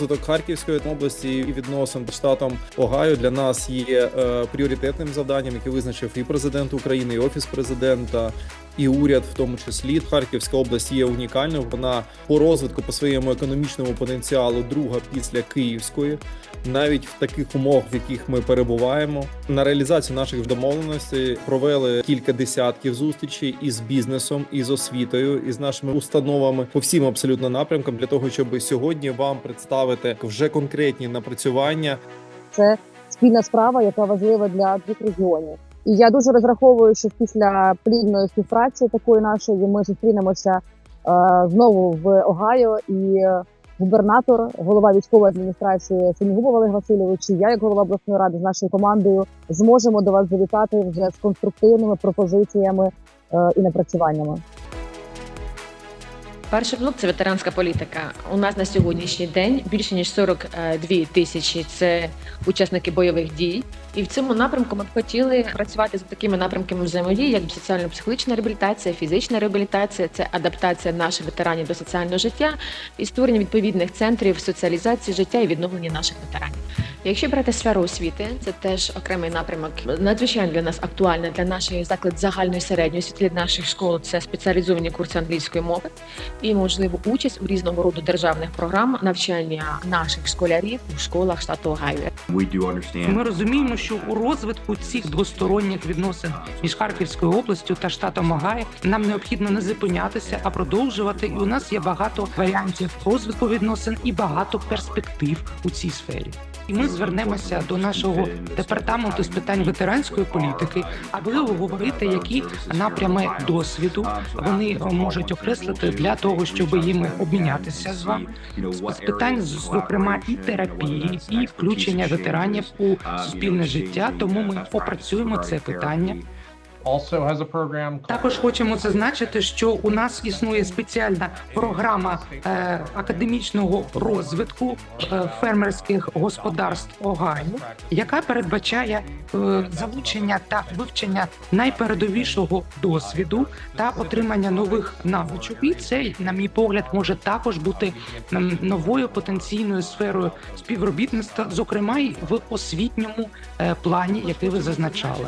Розвиток Харківської області і відносин з штатом Огайо для нас є е, пріоритетним завданням, яке визначив і президент України, і офіс президента. І уряд, в тому числі Харківська область є унікальною. Вона по розвитку по своєму економічному потенціалу друга після Київської, навіть в таких умовах, в яких ми перебуваємо. На реалізацію наших домовленостей провели кілька десятків зустрічей із бізнесом, із освітою, із нашими установами по всім абсолютно напрямкам для того, щоб сьогодні вам представити вже конкретні напрацювання це спільна справа, яка важлива для двох регіонів. І я дуже розраховую, що після плідної співпраці такої нашої ми зустрінемося е, знову в Огайо і губернатор, голова військової адміністрації Сенігубов Олег Васильович, і я, як голова обласної ради з нашою командою, зможемо до вас завітати вже з конструктивними пропозиціями е, і напрацюваннями. Перший блок це ветеранська політика. У нас на сьогоднішній день більше ніж 42 тисячі це учасники бойових дій. І в цьому напрямку ми б хотіли працювати з такими напрямками взаємодії, як соціально-психологічна реабілітація, фізична реабілітація, це адаптація наших ветеранів до соціального життя і створення відповідних центрів соціалізації життя і відновлення наших ветеранів. Якщо брати сферу освіти, це теж окремий напрямок. Надзвичайно для нас актуальна для наших заклад загальної середньої освіти для наших школ. Це спеціалізовані курси англійської мови і можливо участь у різного роду державних програм навчання наших школярів у школах штату Огайо. Ми розуміємо, що у розвитку цих двосторонніх відносин між Харківською областю та штатом Огайо нам необхідно не зупинятися, а продовжувати. І у нас є багато варіантів розвитку відносин і багато перспектив у цій сфері. І ми звернемося до нашого департаменту з питань ветеранської політики, аби обговорити, які напрями досвіду вони можуть окреслити для того, щоб їм обмінятися з вами з питань, зокрема, і терапії, і включення ветеранів у суспільне життя. Тому ми опрацюємо це питання. Також хочемо зазначити, що у нас існує спеціальна програма е, академічного розвитку е, фермерських господарств Огайо, яка передбачає е, залучення та вивчення найпередовішого досвіду та отримання нових навичок. І це, на мій погляд, може також бути новою потенційною сферою співробітництва, зокрема й в освітньому е, плані, який ви зазначали.